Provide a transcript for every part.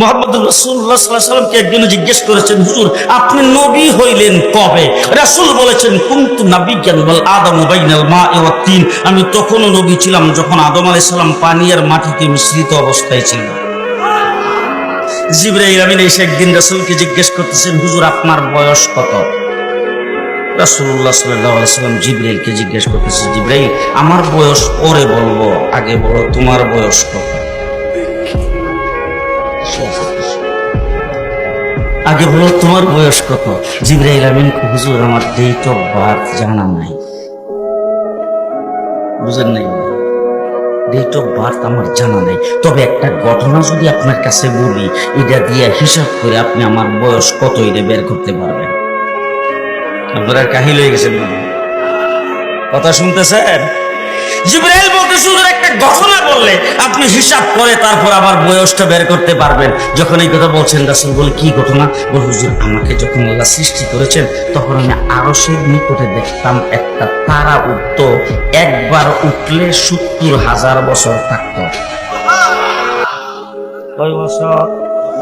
মোহাম্মদ রসুল্লাহ সাল্লামকে একজন জিজ্ঞেস করেছেন, হুজুর, আপনি নবী হইলেন কবে? রাসূল বলেছেন, কুন্তু নবী আদম বাইনাল মা তিন। আমি তখনও নবী ছিলাম যখন আদম আলাইহিস সালাম পানি আর মাটিতে মিশ্রিত অবস্থায় ছিল। জিব্রাইল আমিন এসে একদিন রাসূলকে জিজ্ঞেস করতেছেন, হুজুর, আপনার বয়স কত? জিব্রাইলকে জিজ্ঞেস করতেছে, জিব্রাইল, আমার বয়স পরে বলব, আগে বলো, তোমার বয়স কত? আগে বলো, তোমার বয়স কত? জিব্রাইল আমিন হুজুর, আমার ডেট অফ বার্থ জানা নাই। বুঝেন নাই? বার্থ আমার জানা তবে একটা ঘটনা যদি আপনার কাছে বলি, এটা দিয়ে হিসাব করে আপনি আমার বয়স কত, এটা বের করতে পারবেন। আপনারা কাহিল হয়ে গেছেন। কথা শুনতেছেন? জিব্রাইল বলতে শুধু একটা ঘটনা বললে, আপনি হিসাব করে তারপর আবার বয়সটা বের করতে পারবেন। যখন এই কথা বলছেন, রাসূল বলে, কি ঘটনা? বল, হুজুর, আমাকে যখন আল্লাহ সৃষ্টি করেছেন, তখন আমি আরশের নিকটে দেখতাম একটা তারা উঠত, একবার উঠলে সত্তর হাজার বছর থাকতো। কয় বছর?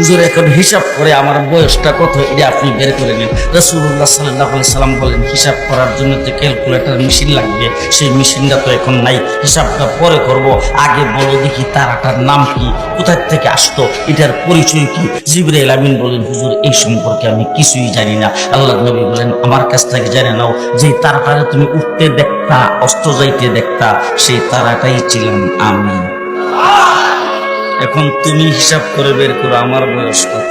হুজুর, এখন হিসাব করে আমার বয়সটা কত, এটা আপনি বের করে নেন। রসুল্লাহ সাল্লাহ সাল্লাম বলেন, হিসাব করার জন্য তো ক্যালকুলেটর মেশিন লাগবে, সেই মেশিনটা তো এখন নাই, হিসাবটা পরে করব। আগে বলো দেখি তারাটার নাম কি, কোথায় থেকে আসতো, এটার পরিচয় কি? জিবরাইল আমিন বলেন, হুজুর, এই সম্পর্কে আমি কিছুই জানি না। আল্লাহ নবী বলেন, আমার কাছ থেকে জেনে নাও যে তারাটারে তুমি উঠতে দেখতা, অস্ত যাইতে দেখতা, সেই তারাটাই ছিলাম আমি। এখন তুমি হিসাব করে বের করো আমার বয়স কত?